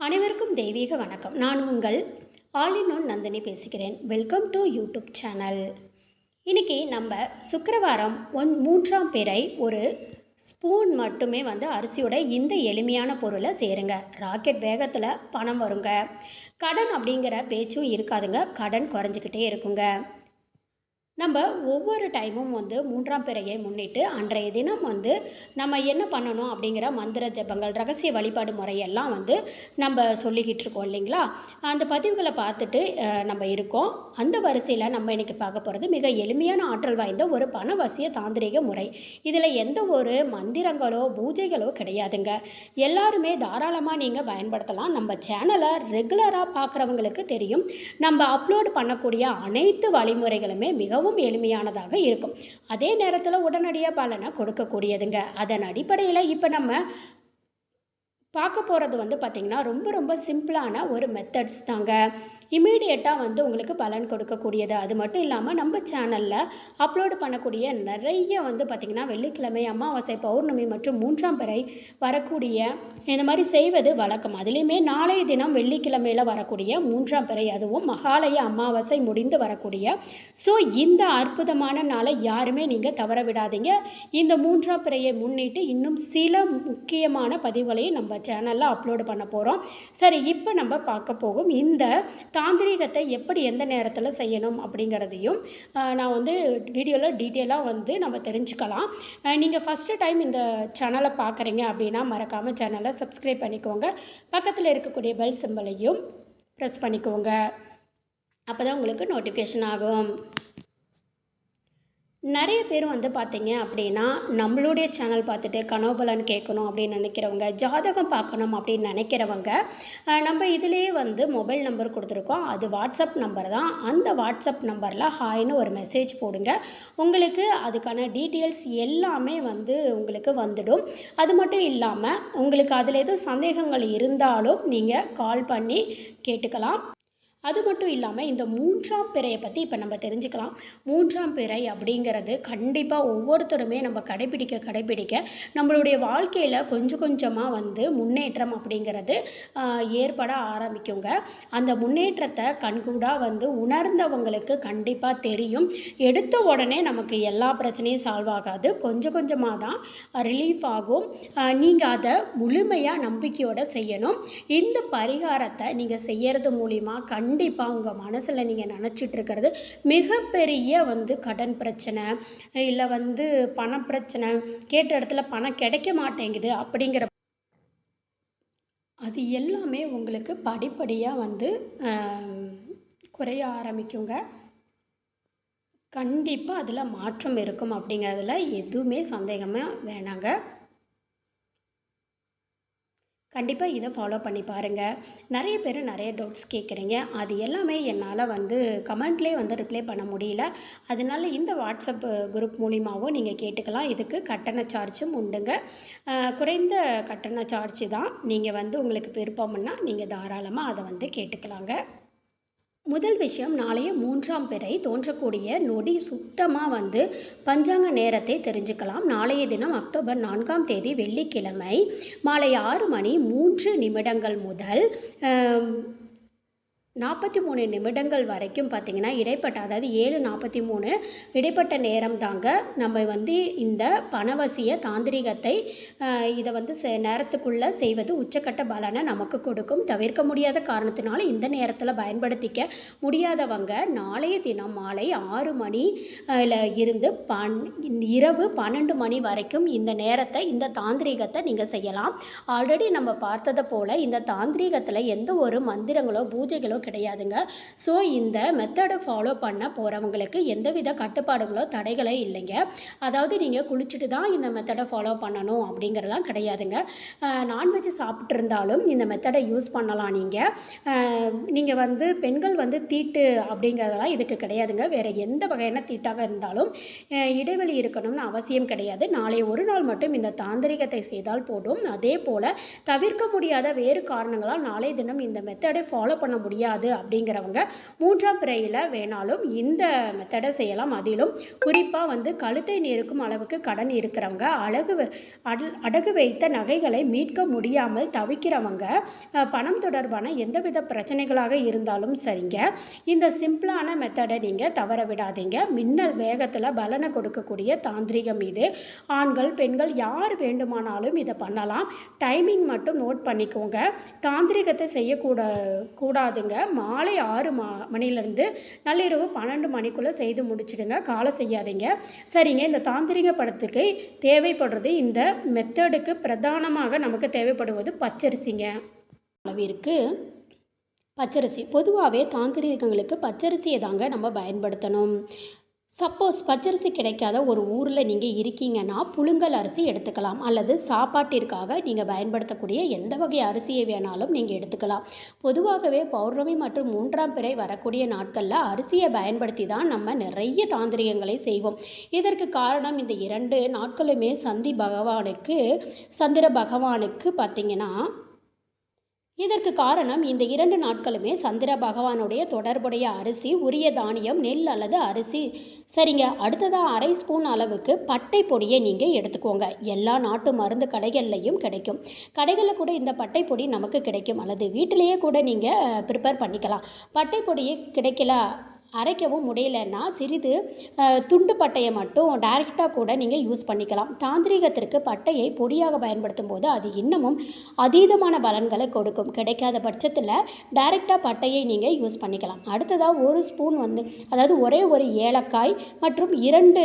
அனைவருக்கும் தெய்வீக வணக்கம். நான் உங்கள் ஆல் இன் ஒன் நந்தினி பேசுகிறேன். வெல்கம் டு யூடியூப் சேனல் இன்னைக்கு நம்ம சுக்கரவாரம் ஒன் மூன்றாம் பிறை ஒரு ஸ்பூன் மட்டுமே வந்து அரிசியோட இந்த எளிமையான பொருளை சேருங்க. ராக்கெட் வேகத்தில் பணம் வருங்க. கடன் அப்படிங்கிற பேச்சும் இருக்காதுங்க. கடன் குறைஞ்சிக்கிட்டே இருக்குங்க. நம்ம ஒவ்வொரு டைமும் வந்து மூன்றாம் பிறையை முன்னிட்டு அன்றைய தினம் வந்து நம்ம என்ன பண்ணணும் அப்படிங்கிற மந்திர ஜபங்கள் ரகசிய வழிபாடு முறையெல்லாம் வந்து நம்ம சொல்லிக்கிட்டு இருக்கோம் இல்லைங்களா? அந்த பதிவுகளை பார்த்துட்டு நம்ம இருக்கோம். அந்த வரிசையில் நம்ம இன்னைக்கு பார்க்க போகிறது மிக எளிமையான ஆற்றல் வாய்ந்த ஒரு பணவசிய தாந்திரிக முறை. இதில் எந்த ஒரு மந்திரங்களோ பூஜைகளோ கிடையாதுங்க. எல்லாருமே தாராளமாக நீங்கள் பயன்படுத்தலாம். நம்ம சேனலை ரெகுலராக பார்க்குறவங்களுக்கு தெரியும். நம்ம அப்லோட் பண்ணக்கூடிய அனைத்து வழிமுறைகளுமே மிகவும் எளிமையானதாக இருக்கும். அதே நேரத்தில் உடனடியாக பலனை கொடுக்கக்கூடியதுங்க. அதன் அடிப்படையில் இப்போ நம்ம பார்க்க போகிறது வந்து பார்த்திங்கன்னா ரொம்ப ரொம்ப சிம்பிளான ஒரு மெத்தட்ஸ் தாங்க. இமீடியட்டாக வந்து உங்களுக்கு பலன் கொடுக்கக்கூடியது. அது மட்டும் இல்லாமல் நம்ம சேனலில் அப்லோடு பண்ணக்கூடிய நிறைய வந்து பார்த்திங்கன்னா வெள்ளிக்கிழமை அமாவாசை பௌர்ணமி மற்றும் மூன்றாம் பிறை வரக்கூடிய இந்த மாதிரி செய்வது வழக்கம். அதுலேயுமே நாளைய தினம் வெள்ளிக்கிழமையில் வரக்கூடிய மூன்றாம் பிறை அதுவும் மகாலய அமாவாசை முடிந்து வரக்கூடிய. ஸோ இந்த அற்புதமான நாளை யாருமே நீங்கள் தவற விடாதீங்க. இந்த மூன்றாம் பிறையை முன்னிட்டு இன்னும் சில முக்கியமான பதிவுகளையும் நம்ம சேனலில் அப்லோடு பண்ண போகிறோம் சரி இப்போ நம்ம பார்க்க போகும் இந்த தாந்திரீகத்தை எப்படி எந்த நேரத்தில் செய்யணும் அப்படிங்கிறதையும் நான் வந்து வீடியோவில் டீட்டெயிலாக வந்து நம்ம தெரிஞ்சுக்கலாம். நீங்கள் ஃபஸ்ட்டு டைம் இந்த சேனலை பார்க்குறீங்க அப்படின்னா மறக்காமல் சேனலை சப்ஸ்கிரைப் பண்ணிக்கோங்க. பக்கத்தில் இருக்கக்கூடிய பெல் சிம்பலையும் ப்ரெஸ் பண்ணிக்கோங்க. அப்போ தான் உங்களுக்கு நோட்டிஃபிகேஷன் ஆகும். நிறைய பேர் வந்து பார்த்தீங்க அப்படின்னா நம்மளுடைய சேனல் பார்த்துட்டு கனோபலன் கேட்கணும் அப்படின்னு நினைக்கிறவங்க ஜாதகம் பார்க்கணும் அப்படின்னு நினைக்கிறவங்க நம்ம இதிலேயே வந்து மொபைல் நம்பர் கொடுத்துருக்கோம். அது வாட்ஸ்அப் நம்பர் தான். அந்த வாட்ஸ்அப் நம்பரில் ஹாய்னு ஒரு மெசேஜ் போடுங்க. உங்களுக்கு அதுக்கான டீட்டெயில்ஸ் எல்லாமே வந்து உங்களுக்கு வந்துடும். அது மட்டும் இல்லாமல் உங்களுக்கு அதில் எதுவும் சந்தேகங்கள் இருந்தாலும் நீங்கள் கால் பண்ணி கேட்டுக்கலாம். அது மட்டும் இல்லாமல் இந்த மூன்றாம் பிறையை பற்றி இப்போ நம்ம தெரிஞ்சுக்கலாம். மூன்றாம் பிறை அப்படிங்கிறது கண்டிப்பாக ஒவ்வொருத்தருமே நம்ம கடைபிடிக்க கடைபிடிக்க நம்மளுடைய வாழ்க்கையில் கொஞ்சம் கொஞ்சமாக வந்து முன்னேற்றம் அப்படிங்கிறது ஏற்பட ஆரம்பிக்குங்க. அந்த முன்னேற்றத்தை கண்கூடாக வந்து உணர்ந்தவங்களுக்கு கண்டிப்பாக தெரியும். எடுத்த உடனே நமக்கு எல்லா பிரச்சனையும் சால்வ் ஆகாது. கொஞ்சம் கொஞ்சமாக தான் ரிலீஃப் ஆகும். நீங்கள் அதை முழுமையாக நம்பிக்கையோடு செய்யணும். இந்த பரிகாரத்தை நீங்கள் செய்யறது மூலிமா கண் கண்டிப்பாக உங்கள் மனசில் நீங்கள் நினச்சிட்டு இருக்கிறது மிகப்பெரிய வந்து கடன் பிரச்சனை இல்லை வந்து பண பிரச்சனை கேட்ட இடத்துல பணம் கிடைக்க மாட்டேங்குது அப்படிங்கிற அது எல்லாமே உங்களுக்கு படிப்படியாக வந்து குறைய ஆரம்பிக்குங்க. கண்டிப்பாக அதில் மாற்றம் இருக்கும் அப்படிங்கிறதுல எதுவுமே சந்தேகமே வேணாங்க. கண்டிப்பாக இதை ஃபாலோ பண்ணி பாருங்கள் நிறைய பேர் நிறைய டவுட்ஸ் கேட்குறீங்க அது எல்லாமே என்னால் வந்து கமெண்ட்லேயே வந்து ரிப்ளை பண்ண முடியல. அதனால இந்த வாட்ஸ்அப் குரூப் மூலிமாவும் நீங்கள் கேட்டுக்கலாம். இதுக்கு கட்டண சார்ஜும் உண்டுங்க. குறைந்த கட்டண சார்ஜ் தான். நீங்கள் வந்து உங்களுக்கு விருப்பம்னா நீங்கள் தாராளமாக அதை வந்து கேட்டுக்கலாங்க. முதல் விஷயம் நாளைய மூன்றாம் பிறை தோன்றக்கூடிய நொடி சுத்தமாக வந்து பஞ்சாங்க நேரத்தை தெரிஞ்சுக்கலாம். நாளைய தினம் அக்டோபர் நான்காம் தேதி வெள்ளிக்கிழமை மாலை ஆறு மணி மூன்று நிமிடங்கள் முதல் நாற்பத்தி மூணு நிமிடங்கள் வரைக்கும் பார்த்தீங்கன்னா இடைப்பட்ட அதாவது ஏழு நாற்பத்தி மூணு இடைப்பட்ட நேரம் தாங்க நம்ம வந்து இந்த பணவசிய தாந்திரிகத்தை இதை வந்து செ நேரத்துக்குள்ளே செய்வது உச்சக்கட்ட பலனை நமக்கு கொடுக்கும். தவிர்க்க முடியாத காரணத்தினால இந்த நேரத்தில் பயன்படுத்திக்க முடியாதவங்க நாளைய தினம் மாலை ஆறு மணி ல இருந்து பன் இரவு பன்னெண்டு மணி வரைக்கும் இந்த நேரத்தை இந்த தாந்திரீகத்தை நீங்கள் செய்யலாம். ஆல்ரெடி நம்ம பார்த்ததை போல் இந்த தாந்திரீகத்தில் எந்த ஒரு மந்திரங்களோ பூஜைகளோ கிடையாதுங்க. ஸோ இந்த மெத்தடை ஃபாலோ பண்ண போகிறவங்களுக்கு எந்தவித கட்டுப்பாடுகளோ தடைகளோ இல்லைங்க. அதாவது நீங்கள் குளிச்சுட்டு தான் இந்த மெத்தடை ஃபாலோ பண்ணணும் அப்படிங்கிறதெல்லாம் கிடையாதுங்க. நான்வெஜ் சாப்பிட்ருந்தாலும் இந்த மெத்தடை யூஸ் பண்ணலாம் நீங்கள் நீங்கள் வந்து பெண்கள் வந்து தீட்டு அப்படிங்கிறதெல்லாம் இதுக்கு கிடையாதுங்க. வேறு எந்த வகையான தீட்டாக இருந்தாலும் இடைவெளி இருக்கணும்னு அவசியம் கிடையாது. நாளை ஒரு நாள் மட்டும் இந்த தாந்திரிகத்தை செய்தால் போதும். அதே போல் தவிர்க்க முடியாத வேறு காரணங்களால் நாளைய தினம் இந்த மெத்தடை ஃபாலோ பண்ண முடியாது. முடியாது அப்படிங்கிறவங்க மூன்றாம் பிறையில் வேணாலும் இந்த மெத்தடை செய்யலாம். அதிலும் குறிப்பாக வந்து கழுத்தை நெருக்கும் அளவுக்கு கடன் இருக்கிறவங்க அழகு அடகு வைத்த நகைகளை மீட்க முடியாமல் தவிக்கிறவங்க பணம் தொடர்பான எந்தவித பிரச்சனைகளாக இருந்தாலும் சரிங்க. இந்த சிம்பிளான மெத்தடை நீங்கள் தவற விடாதீங்க. மின்னல் வேகத்தில் பலனை கொடுக்கக்கூடிய தாந்திரிகம் இது. ஆண்கள் பெண்கள் யார் வேண்டுமானாலும் இதை பண்ணலாம். டைமிங் மட்டும் நோட் பண்ணிக்கோங்க. தாந்திரிகத்தை செய்யக்கூட கூடாதுங்க. மாலை ஆறு மா மணிலேருந்து நள்ளிரவு பன்னெண்டு மணிக்குள்ளே செய்து முடிச்சிடுங்க. காலை செய்யாதீங்க. சரிங்க. இந்த தாந்திரிக படத்துக்கு தேவைப்படுறது இந்த மெத்தடுக்கு பிரதானமாக நமக்கு தேவைப்படுவது பச்சரிசிங்க. அளவிற்கு பச்சரிசி. பொதுவாகவே தாந்திரிகங்களுக்கு பச்சரிசியை தாங்க நம்ம பயன்படுத்தணும். சப்போஸ் பச்சரிசி கிடைக்காத ஒரு ஊரில் நீங்கள் இருக்கீங்கன்னா புழுங்கல் அரிசி எடுத்துக்கலாம். அல்லது சாப்பாட்டிற்காக நீங்கள் பயன்படுத்தக்கூடிய எந்த வகை அரிசியை வேணாலும் நீங்கள் எடுத்துக்கலாம். பொதுவாகவே பௌர்ணமி மற்றும் மூன்றாம் பிறை வரக்கூடிய நாட்களில் அரிசியை பயன்படுத்தி தான் நம்ம நிறைய தாந்திரிகங்களை செய்வோம். இதற்கு காரணம் இந்த இரண்டு நாட்களுமே சந்தி பகவானுக்கு சந்திர பகவானுக்கு பார்த்தீங்கன்னா இதற்கு காரணம் இந்த இரண்டு நாட்களுமே சந்திர பகவானுடைய தொடர்புடைய அரிசி உரிய தானியம் நெல் அல்லது அரிசி. சரிங்க அடுத்ததாக அரை ஸ்பூன் அளவுக்கு பட்டை பொடியை நீங்கள் எடுத்துக்கோங்க. எல்லா நாட்டு மருந்து கடைகள்லையும் கிடைக்கும். கடைகளில் கூட இந்த பட்டை பொடி நமக்கு கிடைக்கும். அல்லது வீட்டிலேயே கூட நீங்கள் ப்ரிப்பேர் பண்ணிக்கலாம். பட்டை பொடியை கிடைக்கல அரைக்கவும் முடியலன்னா சிறிது துண்டு பட்டையை மட்டும் டைரெக்டாக கூட நீங்கள் யூஸ் பண்ணிக்கலாம். தாந்திரீகத்திற்கு பட்டையை பொடியாக பயன்படுத்தும் போது அது இன்னமும் அதீதமான பலன்களை கொடுக்கும். கிடைக்காத பட்சத்தில் டைரெக்டாக பட்டையை நீங்கள் யூஸ் பண்ணிக்கலாம். அடுத்ததாக ஒரு ஸ்பூன் வந்து அதாவது ஒரே ஒரு ஏலக்காய் மற்றும் இரண்டு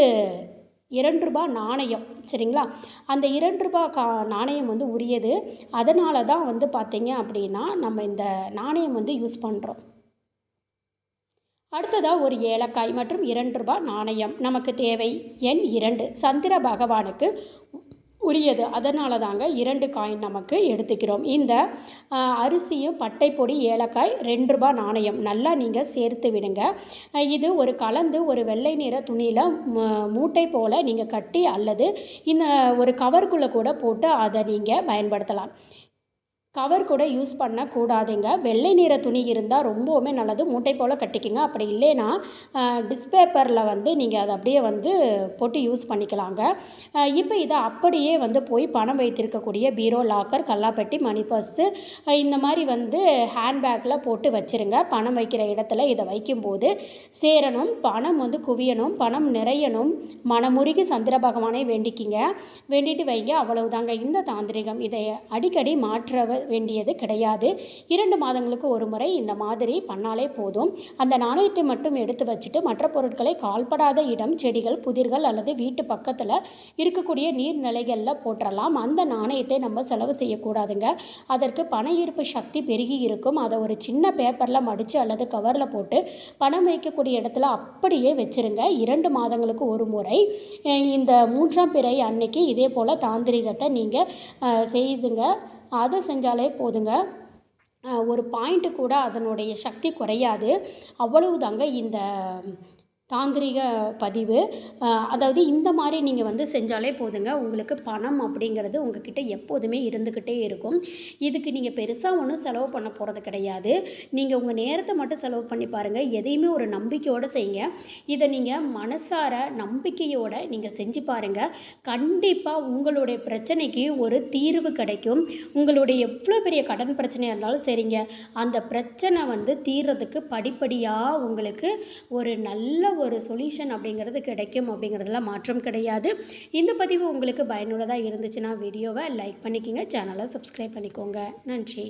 இரண்டு ரூபாய் நாணயம் சரிங்களா? அந்த இரண்டு ரூபாய் கா நாணயம் வந்து உரியது. அதனால தான் வந்து பார்த்தீங்க அப்படின்னா நம்ம இந்த நாணயம் வந்து யூஸ் பண்ணுறோம் அடுத்ததாக ஒரு ஏலக்காய் மற்றும் இரண்டு ரூபாய் நாணயம். நமக்கு தேவை எண் இரண்டு. சந்திர பகவானுக்கு உரியது. அதனால தாங்க இரண்டு காயின் நமக்கு எடுத்துக்கிறோம். இந்த அரிசியும் பட்டைப்பொடி ஏலக்காய் ரெண்டு ரூபா நாணயம். நல்லா நீங்கள் சேர்த்து விடுங்க. இது ஒரு கலந்து ஒரு வெள்ளை நிற துணியில் மூட்டை போல் நீங்கள் கட்டி அல்லது இந்த ஒரு கவருக்குள்ளே கூட போட்டு அதை நீங்கள் பயன்படுத்தலாம். கவர் கூட யூஸ் பண்ணக்கூடாதுங்க. வெள்ளை நிற துணி இருந்தால் ரொம்பவுமே நல்லது. மூட்டை போல் கட்டிக்கங்க. அப்படி இல்லைன்னா டிஸ்பேப்பரில் வந்து நீங்கள் அதை அப்படியே வந்து போட்டு யூஸ் பண்ணிக்கலாங்க. இப்போ இதை அப்படியே வந்து போய் பணம் வைத்திருக்கக்கூடிய பீரோ லாக்கர் கல்லாப்பெட்டி மணி பர்ஸு இந்த மாதிரி வந்து ஹேண்ட்பேக்கில் போட்டு வச்சிருங்க. பணம் வைக்கிற இடத்துல இதை வைக்கும்போது சேரணும் பணம் வந்து குவியணும் பணம் நிறையணும். மனமுருகி சந்திர பகவானை வேண்டிக்கிங்க. வேண்டிட்டு வைங்க. அவ்வளவுதாங்க. இந்த தாந்திரிகம். இதை அடிக்கடி மாற்ற வேண்டியது கிடையாது. இரண்டு மாதங்களுக்கு ஒரு முறை இந்த மாதிரி பண்ணாலே போதும். அந்த நாணயத்தை மட்டும் எடுத்து வச்சுட்டு மற்ற பொருட்களை கால்படாத இடம் செடிகள் புதிர்கள் அல்லது வீட்டு பக்கத்தில் இருக்கக்கூடிய நீர்நிலைகளில் போற்றலாம். அந்த நாணயத்தை நம்ம செலவு செய்யக்கூடாதுங்க. அதற்கு பண ஈர்ப்பு சக்தி பெருகி இருக்கும். அதை ஒரு சின்ன பேப்பரில் மடித்து அல்லது கவரில் போட்டு பணம் வைக்கக்கூடிய இடத்துல அப்படியே வச்சுருங்க. இரண்டு மாதங்களுக்கு ஒரு முறை. இந்த மூன்றாம் பிறை அன்னைக்கு இதே போல் தாந்திரிகத்தை நீங்கள் செய்துங்க. அதை செஞ்சாலே போதுங்க. ஒரு பாயிண்ட்டு கூட அதனுடைய சக்தி குறையாது. அவ்வளவுதாங்க இந்த தாந்திரிக பதிவு. அதாவது இந்த மாதிரி நீங்கள் வந்து செஞ்சாலே போதுங்க. உங்களுக்கு பணம் அப்படிங்கிறது உங்ககிட்ட எப்போதுமே இருந்துக்கிட்டே இருக்கும். இதுக்கு நீங்கள் பெருசாக ஒன்றும் செலவு பண்ண போகிறது கிடையாது. நீங்கள் உங்கள் நேரத்தை மட்டும் செலவு பண்ணி பாருங்கள் எதையுமே ஒரு நம்பிக்கையோடு செய்யுங்க. இதை நீங்கள் மனசார நம்பிக்கையோடு நீங்கள் செஞ்சு பாருங்கள் கண்டிப்பாக உங்களுடைய பிரச்சனைக்கு ஒரு தீர்வு கிடைக்கும். உங்களுடைய எவ்வளோ பெரிய கடன் பிரச்சனையாக இருந்தாலும் சரிங்க. அந்த பிரச்சனை வந்து தீர்றதுக்கு படிப்படியாக உங்களுக்கு ஒரு நல்ல ஒரு சொல்யூஷன் அப்படிங்கிறது கிடைக்கும் அப்படிங்கிறதுல மாற்றம் கிடையாது. இந்த பதிவு உங்களுக்கு பயனுள்ளதாக இருந்துச்சுன்னா வீடியோவை லைக் பண்ணிக்கோங்க சேனலை சப்ஸ்கிரைப் பண்ணிக்கோங்க. நன்றி.